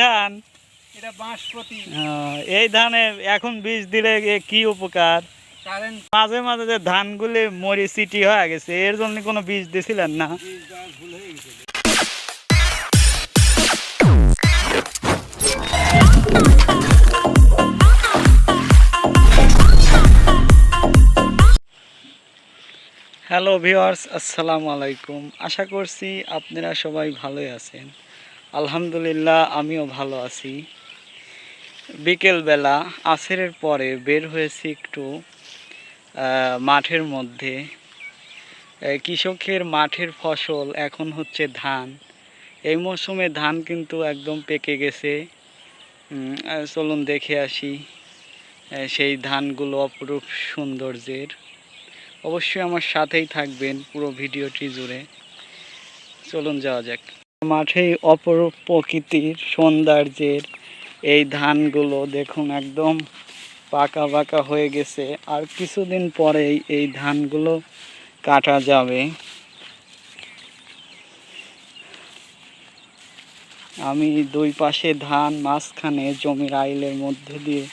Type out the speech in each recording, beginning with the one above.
ধান। এটা বাঁশপতি। এই ধানে এখন বীজ দিলে কি উপকার? মাঝে মাঝে যে ধানগুলি মরি সিটি হয়ে গেছে এর জন্য কোনো বীজ দিছিলেন না? হ্যালো ভিওয়ার্স আসসালামু আলাইকুম। আশা করছি আপনারা সবাই ভালোই আছেন। আলহামদুলিল্লাহ, আমিও ভালো আছি। বিকেলবেলা আসরের পরে বের হয়েছি একটু মাঠের মধ্যে। কৃষকের মাঠের ফসল এখন হচ্ছে ধান। এই মৌসুমে ধান কিন্তু একদম পেকে গেছে। চলুন দেখে আসি সেই ধানগুলো অপরূপ সৌন্দর্যের। অবশ্যই আমার সাথেই থাকবেন পুরো ভিডিওটি জুড়ে। চলুন যাওয়া যাক। মাঠেই অপরূপ প্রকৃতির সৌন্দর্যের এই ধানগুলো দেখুন একদম পাকা পাকা হয়ে গেছে। আর কিছুদিন পরেই এই ধানগুলো কাটা যাবে। আমি দুই পাশে ধান, মাঝখানে জমির আইলের মধ্যে দিয়ে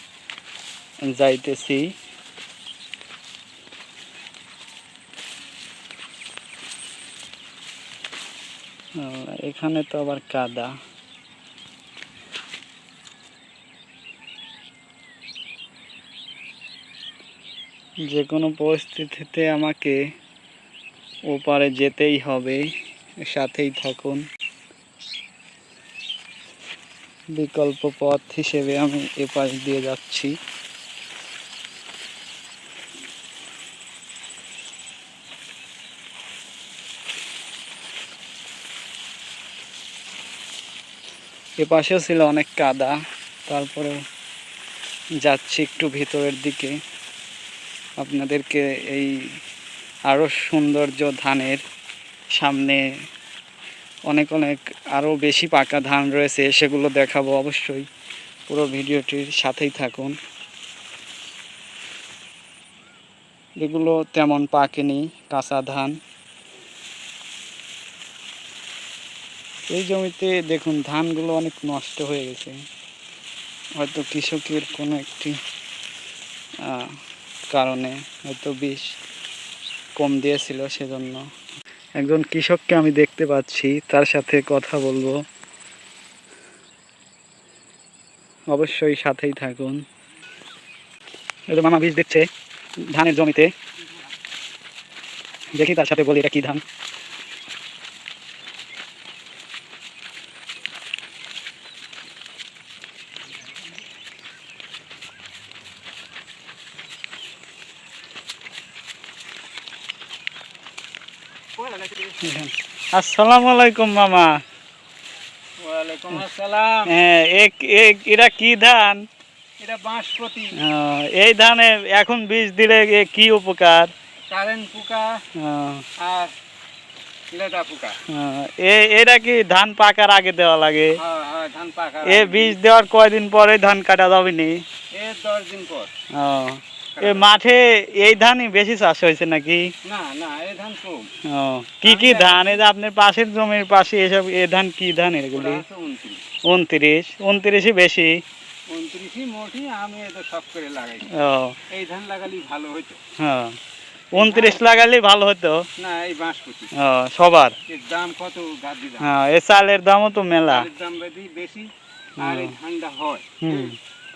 যাইতেছি। এখানে তো আবার কাদা। যে কোনো পরিস্থিতিতে আমাকে ওপারে যেতেই হবে, সাথেই থাকুন। বিকল্প পথ হিসেবে আমি এপাশ দিয়ে যাচ্ছি। এ পাশেও ছিল অনেক কাদা। তারপরে যাচ্ছি একটু ভিতরের দিকে। আপনাদেরকে এই আরও সৌন্দর্য ধানের সামনে অনেক অনেক আরও বেশি পাকা ধান রয়েছে, সেগুলো দেখাবো অবশ্যই। পুরো ভিডিওটির সাথেই থাকুন। এগুলো তেমন পাকেনি, কাঁচা ধান। এই জমিতে দেখুন, ধানগুলো অনেক নষ্ট হয়ে গেছে। হয়তো কৃষকের কোনো একটি কারণে হয়তো বিষ কম দিয়েছিল সেজন্য। একজন কৃষককে আমি দেখতে পাচ্ছি, তার সাথে কথা বলব। অবশ্যই সাথেই থাকুন। এটা মামা বীজ দিচ্ছে ধানের জমিতে। দেখি তার সাথে বলি এটা কি ধান? আসসালামু আলাইকুম মামা। ওয়ালাইকুম আসসালাম। হ্যাঁ এটা কি ধান? এটা বাঁশপতি। এই ধানে এখন বীজ দিলে কি উপকার? কারেন্ট পোকা আর লেদা পোকা। এটা কি ধান পাকার আগে দেওয়া লাগে? হ্যাঁ হ্যাঁ এ বীজ দেওয়ার কয়দিন পরে ধান কাটা যাবে নি? এ দশ দিন পর। মাঠে এই ধানই বেশি চাষ হয়েছে নাকি? না না এই ধান কম। আহ, কি কি ধান এই যে আপনার পাশের জমির পাশে এসব এ ধান কি ধান এগুলি? উনত্রিশ। উনত্রিশ উনত্রিশই বেশি। উনত্রিশই মোটি আমি এত শখ করে লাগাই। ও। এই ধান লাগালি ভালো হইতো। হ্যাঁ উনত্রিশ লাগালে ভালো হতো না এই বাঁশপতি ও, সবার? এর দাম কত গাদি দাম? হ্যাঁ এ চালের দামও তো মেলা। চালের দাম বেশি বেশি আর এই ধানটা হয় হুম।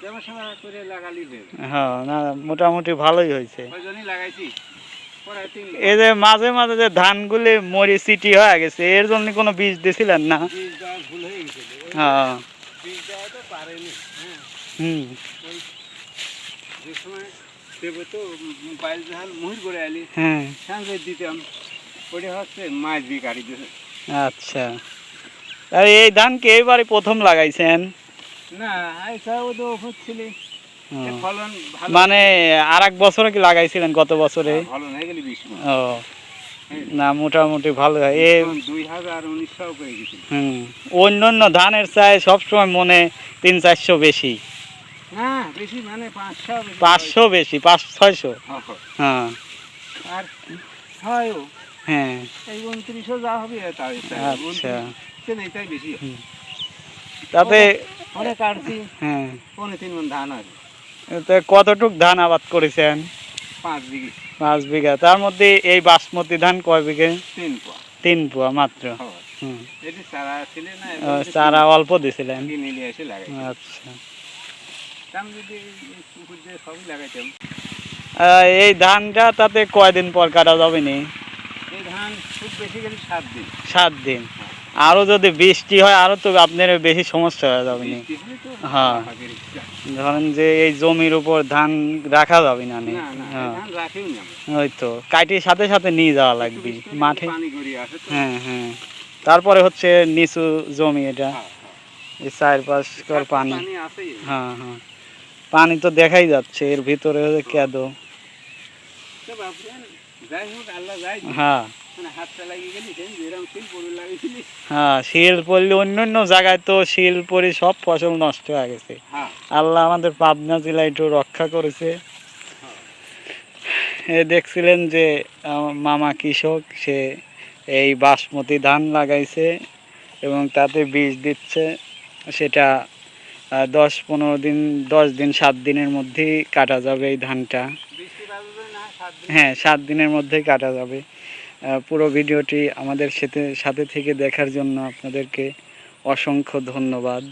দেখাশোনা করে লাগালি হ্যাঁ না মোটামুটি ভালোই হয়েছে। লাগাইছি? এই যে মাঝে মাঝে যে ধানগুলি মরি সিটি হয়ে গেছে এর জন্য কোনো বীজ দিছিলেন না? হয়ে হ্যাঁ। হ্যাঁ। হুম। ওই যে সময় দেবো তো বাইল জাহাল মুহির করে আলি। হ্যাঁ। সঙ্গে দিতাম। ওটা হচ্ছে মাছ দিয়ে আচ্ছা। আর এই ধান কি এইবারই প্রথম লাগাইছেন? মানে আর এক বছরে কি লাগাইছিলেন গত বছরে? হ্যাঁ, হয়ে বিশ। ও। না মোটামুটি ভালো। হয় এ হুম অন্য অন্য ধানের চাই সবসময় মনে তিন চারশো বেশি। মানে পাঁচশো বেশি। পাঁচশো পাঁচ ছয়শো। হ্যাঁ আর হ্যাঁ। এই উনত্রিশও যা হবে তাই আচ্ছা। বেশি। তাতে অনেক কাটছি। হ্যাঁ। পনেরো তিন মন ধান আছে তো কতটুক ধান আবাদ করেছেন? পাঁচ বিঘি। পাঁচ বিঘা। তার মধ্যে এই বাসমতি ধান কয় বিঘে? তিন পোয়া। তিন পোয়া মাত্র। চারা অল্প দিছিলেন। আচ্ছা। এই ধানটা তাতে কয়দিন পর কাটা যাবে নি? ধান খুব বেশি সাত দিন। সাত দিন। আরও যদি বৃষ্টি হয় আরও তো আপনার বেশি সমস্যা হয়ে যাবে নি। হ্যাঁ। ধরেন যে এই জমির উপর ধান রাখা যাবে না হ্যাঁ। ওই তো কাটিয়ে সাথে সাথে নিয়ে যাওয়া লাগবে মাঠে। হ্যাঁ হ্যাঁ। তারপরে হচ্ছে নিচু জমি এটা। হ্যাঁ, এই চারপাশ কর হ্যাঁ। পানি। হ্যাঁ হ্যাঁ। পানি তো দেখাই যাচ্ছে এর ভিতরে কেদো। হ্যাঁ। হ্যাঁ শিল পড়লে অন্য অন্য জায়গায় তো শিল সব ফসল নষ্ট হয়ে গেছে। হ্যাঁ। আল্লাহ আমাদের পাবনা জেলা একটু রক্ষা করেছে। দেখছিলেন যে মামা কৃষক সে এই বাসমতি ধান লাগাইছে এবং তাতে বীজ দিচ্ছে। সেটা দশ পনেরো দিন দশ দিন সাত দিনের মধ্যেই কাটা যাবে এই ধানটা। হ্যাঁ সাত দিনের মধ্যেই কাটা যাবে। পুরো ভিডিওটি আমাদের সাথে সাথে থেকে দেখার জন্য আপনাদেরকে অসংখ্য ধন্যবাদ।